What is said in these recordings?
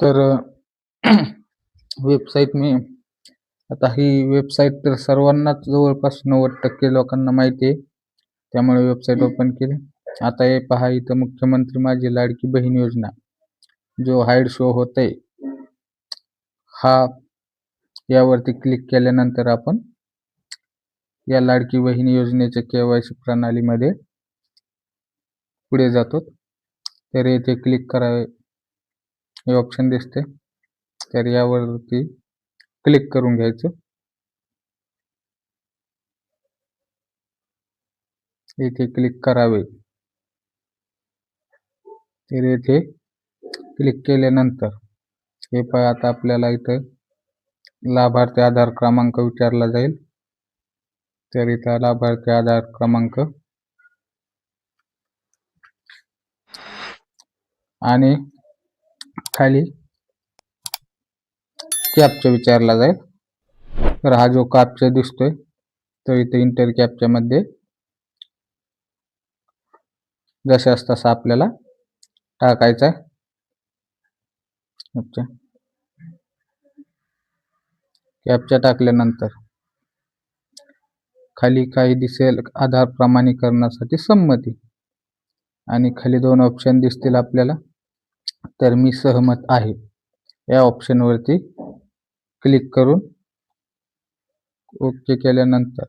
तर वेबसाईट मी आता ही वेबसाईट तर सर्वांनाच जवळपास नव्वद टक्के लोकांना माहिती आहे. त्यामुळे वेबसाईट ओपन केली. आता हे पहा इथं मुख्यमंत्री माझी लाडकी बहीण योजना जो हाईड शो होतय हा यावरती क्लिक केल्यानंतर आपण या लाडकी बहीण योजनेच्या केवायसी प्रणालीमध्ये पुढे जातो. तर येथे क्लिक करावे. हे ऑप्शन दिसते तर यावरती क्लिक करून घ्यायचं. येथे क्लिक करावे. तर येथे क्लिक केल्यानंतर हे पाय आता आपल्याला इथं लाभार्थी आधार क्रमांक विचारला जाईल. तर इथं लाभार्थी आधार क्रमांक आणि खाली कॅपचा विचारला जाईल. तर हा जो कॅपचा दिसतोय तो इथे इंटर कॅपच्या मध्ये जशास तसा आपल्याला टाकायचा आहे. कॅपचा. टाकल्यानंतर खाली काही दिसेल आधार प्रमाणीकरणासाठी संमती. आणि खाली दोन ऑप्शन दिसतील आपल्याला. तर मी सहमत आहे. या ऑप्शनवरती क्लिक करून ओके केल्यानंतर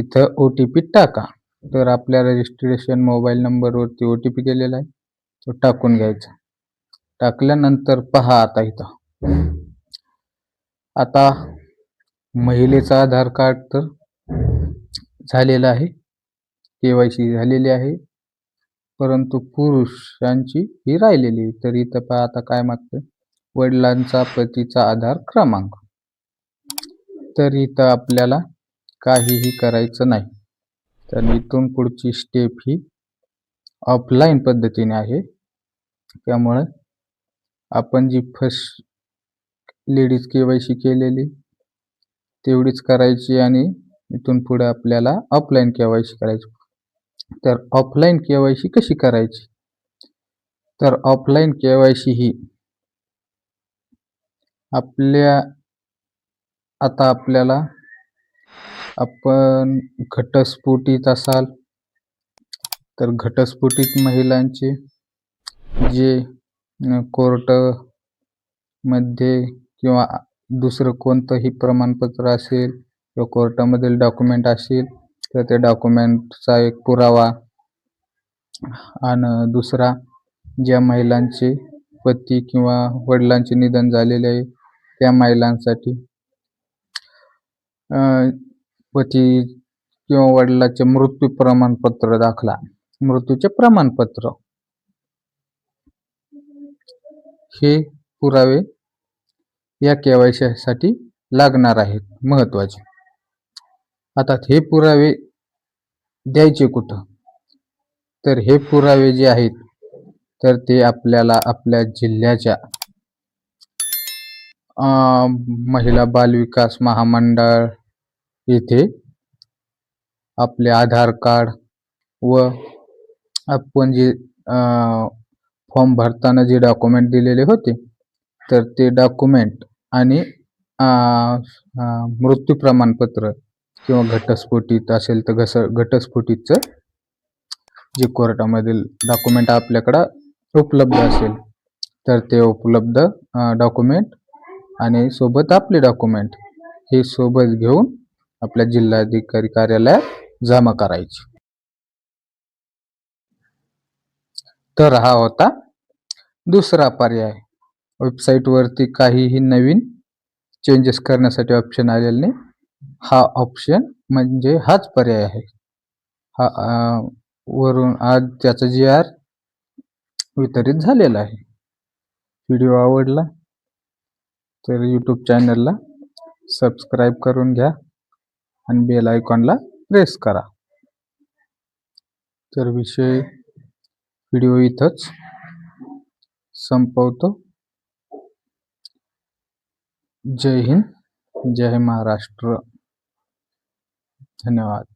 इथं ओ टी पी टाका. तर आपल्या रजिस्ट्रेशन मोबाईल नंबरवरती ओ टी पी गेलेला आहे. तो टाकून घ्यायचा. टाकल्यानंतर पहा आता इथं. आता महिलेचं आधार कार्ड तर झालेलं आहे. के वाय सी झालेली आहे. परंतु पुरुषांची ही राहिलेली तर इथं पहा आता काय मागतं वडिलांचा पतीचा आधार क्रमांक. तर इथं आपल्याला काहीही करायचं नाही. तर इथून पुढची स्टेप ही ऑफलाईन पद्धतीने आहे. त्यामुळे आपण जी first ladies K Y C केलेली तेवढीच करायची आणि इथून पुढे आपल्याला ऑफलाईन के वाय सी करायची. तर ऑफलाईन के वाय सी कशी करायची? तर ऑफलाईन के वाय सी ही आपल्या आता आपल्याला आपण घटस्फोटीत असाल तर घटस्फोटीत महिलांचे जे कोर्टमध्ये किंवा दुसरं कोणतंही प्रमाणपत्र असेल किंवा कोर्टामधील डॉक्युमेंट असेल तर त्या डॉक्युमेंटचा एक पुरावा आणि दुसरा ज्या महिलांचे पती किंवा वडिलांचे निधन झालेले आहे त्या महिलांसाठी पती किंवा वडिलाचे मृत्यू प्रमाणपत्र दाखला. मृत्यूचे प्रमाणपत्र. हे पुरावे या केवायसी साठी लागणार आहेत. महत्त्वाचे आता हे पुरावे द्यायचे कुठं? तर हे पुरावे जे आहेत तर ते आपल्याला आपल्या जिल्ह्याच्या महिला बालविकास महामंडळ येथे आपले आधार कार्ड व आपण जे फॉर्म भरताना जे डॉक्युमेंट दिलेले होते तर ते डॉक्युमेंट आणि मृत्यू प्रमाणपत्र किंवा घटस्फोटीत असेल तर घस घटस्फोटीतचं जे कोर्टामधील डॉक्युमेंट आपल्याकडं उपलब्ध असेल तर ते उपलब्ध डॉक्युमेंट आणि सोबत आपले डॉक्युमेंट हे सोबत घेऊन आपल्या जिल्हाधिकारी कार्यालयात जमा करायचे. तर हा होता दुसरा पर्याय. वेबसाईटवरती काहीही नवीन चेंजेस करण्यासाठी ऑप्शन आलेले नाही. हा ऑप्शन म्हणजे हाच पर्याय आहे. हा वरून आज त्याचा जी आर वितरित झालेला आहे. व्हिडिओ आवडला तर यूट्यूब चॅनलला सबस्क्राईब करून घ्या आणि बेल आयकॉनला प्रेस करा. तर विषय व्हिडिओ इथंच संपवतो. जय हिंद जय महाराष्ट्र. धन्यवाद.